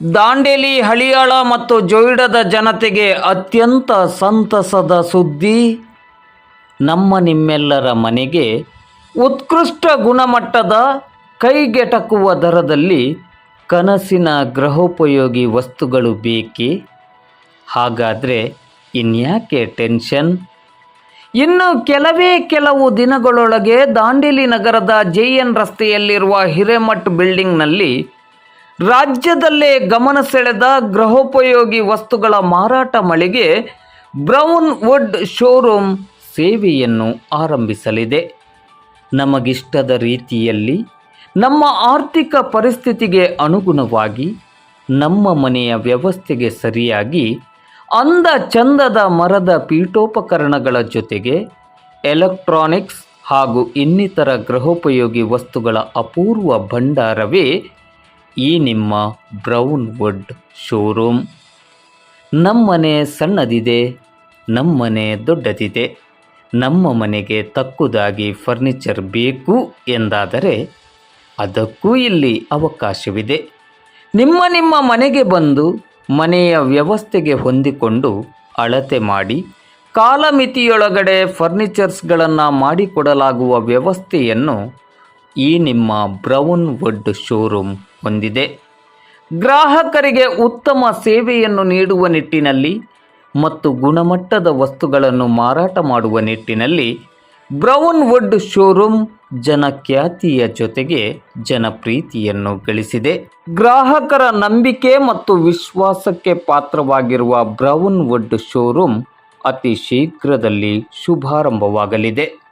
ದಾಂಡೇಲಿ, ಹಳಿಯಾಳ ಮತ್ತು ಜೊಯ್ಡದ ಜನತೆಗೆ ಅತ್ಯಂತ ಸಂತಸದ ಸುದ್ದಿ, ನಮ್ಮ ನಿಮ್ಮೆಲ್ಲರ ಮನೆಗೆ ಉತ್ಕೃಷ್ಟ ಗುಣಮಟ್ಟದ ಕೈಗೆಟಕುವ ದರದಲ್ಲಿ ಕನಸಿನ ಗೃಹೋಪಯೋಗಿ ವಸ್ತುಗಳು ಬೇಕೇ? ಹಾಗಾದರೆ ಇನ್ಯಾಕೆ ಟೆನ್ಷನ್? ಇನ್ನು ಕೆಲವೇ ಕೆಲವು ದಿನಗಳೊಳಗೆ ದಾಂಡೇಲಿ ನಗರದ ಜೆ ಎನ್ ರಸ್ತೆಯಲ್ಲಿರುವ ಹಿರೇಮಠ್ ಬಿಲ್ಡಿಂಗ್ನಲ್ಲಿ ರಾಜ್ಯದಲ್ಲೇ ಗಮನ ಸೆಳೆದ ಗೃಹೋಪಯೋಗಿ ವಸ್ತುಗಳ ಮಾರಾಟ ಮಳಿಗೆ ಬ್ರೌನ್ ವುಡ್ ಶೋರೂಮ್ ಸೇವೆಯನ್ನು ಆರಂಭಿಸಲಿದೆ. ನಮಗಿಷ್ಟದ ರೀತಿಯಲ್ಲಿ ನಮ್ಮ ಆರ್ಥಿಕ ಪರಿಸ್ಥಿತಿಗೆ ಅನುಗುಣವಾಗಿ ನಮ್ಮ ಮನೆಯ ವ್ಯವಸ್ಥೆಗೆ ಸರಿಯಾಗಿ ಅಂದ ಚಂದದ ಮರದ ಪೀಠೋಪಕರಣಗಳ ಜೊತೆಗೆ ಎಲೆಕ್ಟ್ರಾನಿಕ್ಸ್ ಹಾಗೂ ಇನ್ನಿತರ ಗೃಹೋಪಯೋಗಿ ವಸ್ತುಗಳ ಅಪೂರ್ವ ಭಂಡಾರವೇ ಈ ನಿಮ್ಮ ಬ್ರೌನ್ ವುಡ್ ಶೋರೂಮ್. ನಮ್ಮನೆ ಸಣ್ಣದಿದೆ, ನಮ್ಮನೆ ದೊಡ್ಡದಿದೆ. ನಮ್ಮ ಮನೆಗೆ ತಕ್ಕುದಾಗಿ ಫರ್ನಿಚರ್ ಬೇಕು ಎಂದಾದರೆ ಅದಕ್ಕೂ ಇಲ್ಲಿ ಅವಕಾಶವಿದೆ. ನಿಮ್ಮ ನಿಮ್ಮ ಮನೆಗೆ ಬಂದು ಮನೆಯ ವ್ಯವಸ್ಥೆಗೆ ಹೊಂದಿಕೊಂಡು ಅಳತೆ ಮಾಡಿ ಕಾಲಮಿತಿಯೊಳಗಡೆ ಫರ್ನಿಚರ್ಸ್ಗಳನ್ನು ಮಾಡಿಕೊಡಲಾಗುವ ವ್ಯವಸ್ಥೆಯನ್ನು ಈ ನಿಮ್ಮ ಬ್ರೌನ್ ವುಡ್ ಶೋರೂಮ್ ಹೊಂದಿದೆ. ಗ್ರಾಹಕರಿಗೆ ಉತ್ತಮ ಸೇವೆಯನ್ನು ನೀಡುವ ನಿಟ್ಟಿನಲ್ಲಿ ಮತ್ತು ಗುಣಮಟ್ಟದ ವಸ್ತುಗಳನ್ನು ಮಾರಾಟ ಮಾಡುವ ನಿಟ್ಟಿನಲ್ಲಿ ಬ್ರೌನ್ ವುಡ್ ಶೋರೂಮ್ ಜನಖ್ಯಾತಿಯ ಜೊತೆಗೆ ಜನಪ್ರೀತಿಯನ್ನು ಗಳಿಸಿದೆ. ಗ್ರಾಹಕರ ನಂಬಿಕೆ ಮತ್ತು ವಿಶ್ವಾಸಕ್ಕೆ ಪಾತ್ರವಾಗಿರುವ ಬ್ರೌನ್ ವುಡ್ ಶೋರೂಮ್ ಅತಿ ಶೀಘ್ರದಲ್ಲಿ ಶುಭಾರಂಭವಾಗಲಿದೆ.